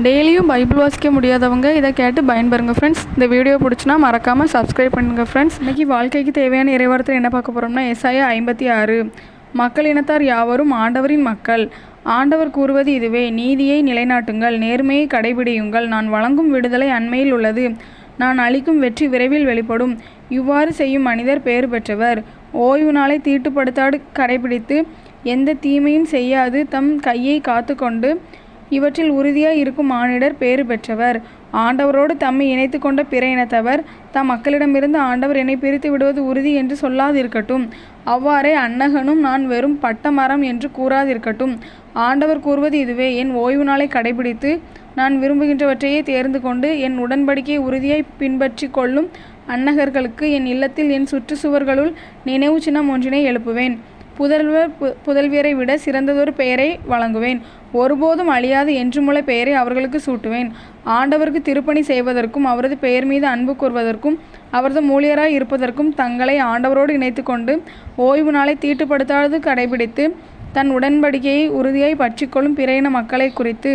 டெய்லியும் பைபிள் வாசிக்க முடியாதவங்க இதை கேட்டு பயன்பெறுங்க ஃப்ரெண்ட்ஸ் இந்த வீடியோ பிடிச்சினா மறக்காமல் சப்ஸ்கிரைப் பண்ணுங்கள் ஃப்ரெண்ட்ஸ் இன்றைக்கி வாழ்க்கைக்கு தேவையான இறைவாரத்தில் என்ன பார்க்க போகிறோம்னா எஸ்ஐயா ஐம்பத்தி ஆறு. மக்கள் இனத்தார் யாவரும் ஆண்டவரின் மக்கள். ஆண்டவர் கூறுவது இதுவே நீதியை நிலைநாட்டுங்கள் நேர்மையை கடைபிடியுங்கள். நான் வழங்கும் விடுதலை அண்மையில் உள்ளது. நான் அளிக்கும் வெற்றி விரைவில் வெளிப்படும். இவ்வாறு செய்யும் மனிதர் பேறு பெற்றவர். ஓய்வு நாளை தீட்டுப்படுத்தாடு கடைபிடித்து எந்த தீமையும் செய்யாது. தம் கையை காத்துக்கொண்டு இவற்றில் உறுதியாய் இருக்கும் மானிடர் பேறு பெற்றவர். ஆண்டவரோடு தம்மை இணைத்து கொண்ட பிற இனத்தவர் தம் மக்களிடமிருந்து ஆண்டவர் என்னை பிரித்து விடுவது உறுதி என்று சொல்லாதிருக்கட்டும். அவ்வாறே அன்னகனும் நான் வெறும் பட்ட மரம் என்று கூறாதிருக்கட்டும். ஆண்டவர் கூறுவது இதுவே என் ஓய்வு நாளை கடைபிடித்து நான் விரும்புகின்றவற்றையே தேர்ந்து கொண்டு என் உடன்படிக்கையை உறுதியாய் பின்பற்றி கொள்ளும் அன்னகர்களுக்கு என் இல்லத்தில் என் சுற்றுச்சுவர்களுள் நினைவு சின்னம் ஒன்றினை எழுப்புவேன். புதல்வர் பு புதல்வியரை விட சிறந்ததொரு பெயரை வழங்குவேன். ஒருபோதும் அழியாத என்றுமுள்ள பெயரை அவர்களுக்கு சூட்டுவேன். ஆண்டவருக்கு திருப்பணி செய்வதற்கும் அவரது பெயர் மீது அன்பு கூறுவதற்கும் அவரது ஊழியராய் இருப்பதற்கும் தங்களை ஆண்டவரோடு இணைத்து கொண்டு ஓய்வு நாளை தீட்டுப்படுத்தாது கடைபிடித்து தன் உடன்படிக்கையை உறுதியாய் பற்றிக்கொள்ளும் பிற இன மக்களை குறித்து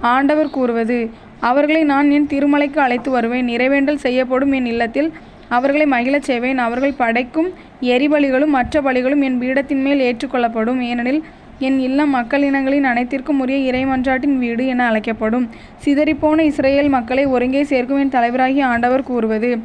ஆண்டவர் கூறுவது அவர்களை நான் என் திருமலைக்கு அழைத்து வருவேன். நிறைவேண்டல் செய்யப்படும் என் இல்லத்தில் அவர்களை மகிழச் செய்வேன். அவர்கள் படைக்கும் எரிபலிகளும் மற்ற பலிகளும் என் பீடத்தின் மேல் ஏற்றுக்கொள்ளப்படும். ஏனெனில் என் இல்லம் மக்கள் இனங்களின் அனைத்திற்கும் உரிய இறைமன்றாட்டின் வீடு என அழைக்கப்படும். சிதறிப்போன இஸ்ரேல் மக்களை ஒருங்கே சேர்க்கும் என் தலைவராகிய ஆண்டவர் கூறுவது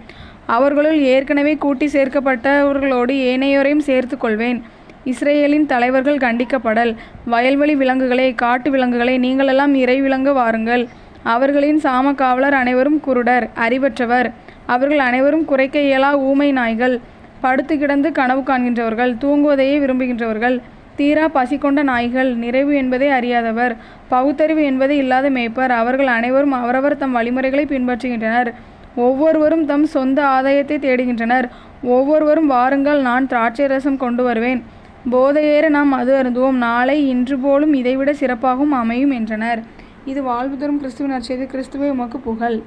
அவர்களுள் ஏற்கனவே கூட்டி சேர்க்கப்பட்டவர்களோடு ஏனையோரையும் சேர்த்து கொள்வேன். இஸ்ரேலின் தலைவர்கள் கண்டிக்கப்படல். வயல்வெளி விலங்குகளே காட்டு விலங்குகளே நீங்களெல்லாம் இறை விலங்கு வாருங்கள். அவர்களின் சாம காவலர் அனைவரும் குருடர் அறிவற்றவர். அவர்கள் அனைவரும் குறைக்க இயலா ஊமை நாய்கள். படுத்து கிடந்து கனவு காண்கின்றவர்கள் தூங்குவதையே விரும்புகின்றவர்கள். தீரா பசி கொண்ட நாய்கள் நிறைவு என்பதை அறியாதவர். பகுத்தறிவு என்பதை இல்லாத மேய்ப்பர். அவர்கள் அனைவரும் அவரவர் தம் வழிமுறைகளை பின்பற்றுகின்றனர். ஒவ்வொருவரும் தம் சொந்த ஆதாயத்தை தேடுகின்றனர். ஒவ்வொருவரும் வாருங்கள் நான் திராட்சை ரசம் கொண்டு வருவேன். போதையேற நாம் மது அருந்துவோம். நாளை இன்று போலும் இதைவிட சிறப்பாகவும் அமையும் என்றனர். இது வாழ்வு தரும் கிறிஸ்துவின் நற்செய்தி கிறிஸ்துவே உமக்கு புகழ்.